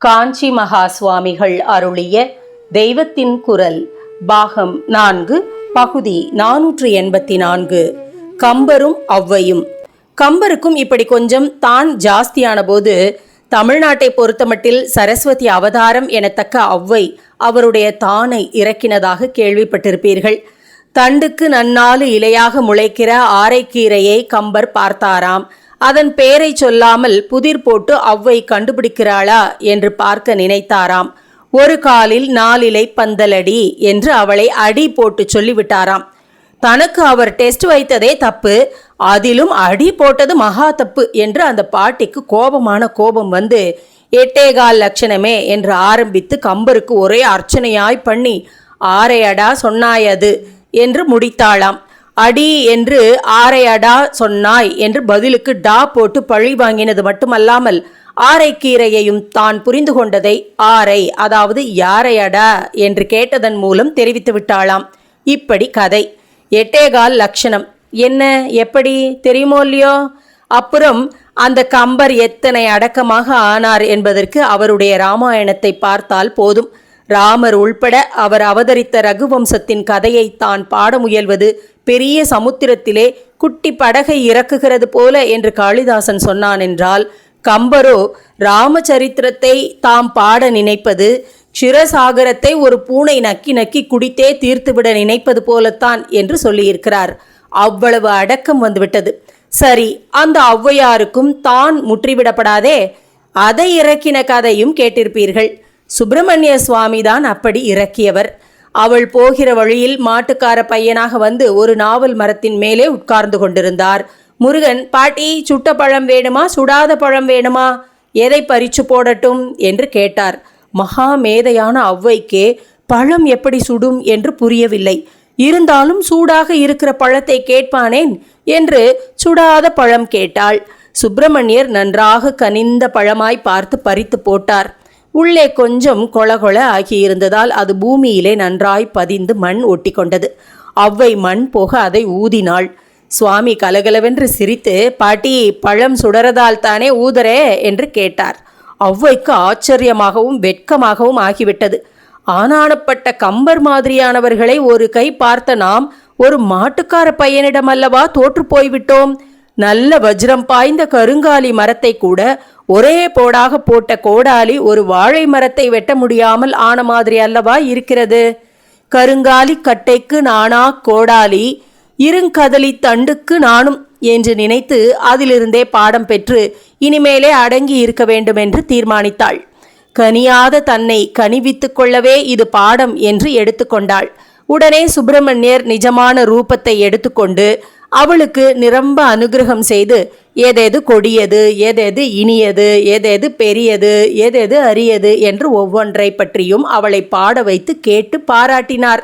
காஞ்சி மகா சுவாமிகள் அருளிய தெய்வத்தின் குரல் பாகம் நான்கு பகுதி நானூற்று எண்பத்தி நான்கு. கம்பரும் ஔவையும். கம்பருக்கும் இப்படி கொஞ்சம் தான் ஜாஸ்தியான போது தமிழ்நாட்டை பொறுத்தமட்டில் சரஸ்வதி அவதாரம் எனத்தக்க ஒளவை அவருடைய தானை இறக்கினதாக கேள்விப்பட்டிருப்பீர்கள். தண்டுக்கு நன்னாலு இலையாக முளைக்கிற ஆரைக்கீரையை கம்பர் பார்த்தாராம். அதன் பெயரை சொல்லாமல் புதிர் போட்டு அவ்வை கண்டுபிடிக்கிறாளா என்று பார்க்க நினைத்தாராம். ஒரு காலில் நாலிலை பந்தலடி என்று அவளை அடி போட்டு சொல்லிவிட்டாராம். தனக்கு அவர் டெஸ்ட் வைத்ததே தப்பு அதிலும் அடி போட்டது மகா தப்பு என்று அந்த பாட்டிக்கு கோபமான கோபம் வந்து எட்டேகால் லட்சணமே என்று ஆரம்பித்து கம்பருக்கு ஒரே அர்ச்சனையாய் பண்ணி ஆரையடா சொன்னாயது என்று முடித்தாளாம். அடி என்று ஆரையடா சொன்னாய் என்று பதிலுக்கு டா போட்டு பழி வாங்கினது மட்டுமல்லாமல் ஆரைக்கீரையையும் தான் புரிந்து கொண்டதை ஆரை அதாவது யாரையடா என்று கேட்டதன் மூலம் தெரிவித்து விட்டாளாம். இப்படி கதை. எட்டேகால் லட்சணம். என்ன? எப்படி? தெரியுமோ இல்லையோ? அப்புறம் அந்த கம்பர் எத்தனை அடக்கமாக ஆனார் என்பதற்கு அவருடைய ராமாயணத்தை பார்த்தால் போதும். ராமர் உள்பட அவர் அவதரித்த ரகுவம்சத்தின் கதையை தான் பாட முயல்வது பெரிய சமுத்திரத்திலே குட்டி படகை இறக்குகிறது போல என்று காளிதாசன் சொன்னான் என்றால் கம்பரோ ராமச்சரித்திரத்தை தாம் பாட நினைப்பது க்ஷிரசாகரத்தை ஒரு பூனை நக்கி நக்கி குடித்தே தீர்த்துவிட நினைப்பது போலத்தான் என்று சொல்லியிருக்கிறார். அவ்வளவு அடக்கம் வந்துவிட்டது. சரி அந்த ஔவையாருக்கும் தான் முற்றிவிடப்படாதே? அதை இறக்கின கதையும் கேட்டிருப்பீர்கள். சுப்பிரமணிய சுவாமி தான் அப்படி இறக்கியவர். அவள் போகிற வழியில் மாட்டுக்கார பையனாக வந்து ஒரு நாவல் மரத்தின் மேலே உட்கார்ந்து கொண்டிருந்தார். முருகன் பாட்டி சுட்ட பழம் வேணுமா? சுடாத பழம் வேணுமா? எதை பறிச்சு போடட்டும்? என்று கேட்டார். மகா மேதையான அவ்வைக்கே பழம் எப்படி சுடும் என்று புரியவில்லை. இருந்தாலும் சூடாக இருக்கிற பழத்தை கேட்பானேன்? என்று சுடாத பழம் கேட்டாள். சுப்பிரமணியர் நன்றாக கனிந்த பழமாய் பார்த்து பறித்து போட்டார். உள்ளே கொஞ்சம் கொளகொள ஆகியிருந்ததால் அது பூமியிலே நன்றாய் பதிந்து மண் ஒட்டி கொண்டது அவ்வை மண் போக அதை ஊதினாள். சுவாமி கலகலவென்று சிரித்து பாட்டி பழம் சுடரதால் தானே ஊதரே என்று கேட்டார். அவ்வைக்கு ஆச்சரியமாகவும் வெட்கமாகவும் ஆகிவிட்டது. ஆனானப்பட்ட கம்பர் மாதிரியானவர்களை ஒரு கை பார்த்த நாம் ஒரு மாட்டுக்கார பையனிடம் அல்லவா தோற்று போய்விட்டோம்? நல்ல வஜ்ரம் பாய்ந்த கருங்காலி மரத்தை கூட ஒரே போடாக போட்ட கோடாலி ஒரு வாழை மரத்தை வெட்ட முடியாமல் ஆன மாதிரி அல்லவா இருக்கிறது? கருங்காலி கட்டைக்கு நானா கோடாலி இருங்கதலி தண்டுக்கு நானும் என்று நினைத்து அதிலிருந்தே பாடம் பெற்று இனிமேலே அடங்கி இருக்க வேண்டும் என்று தீர்மானித்தாள். கனியாத தன்னை கனிவித்து கொள்ளவே இது பாடம் என்று எடுத்துக்கொண்டாள் உடனே சுப்பிரமணியர் நிஜமான ரூபத்தை எடுத்துக்கொண்டு அவளுக்கு நிரம்ப அனுகிரகம் செய்து ஏதேது கொடியது ஏதேது இனியது ஏதேது பெரியது ஏதேது அரியது என்று ஒவ்வொன்றை பற்றியும் அவளை பாட வைத்து கேட்டு பாராட்டினார்.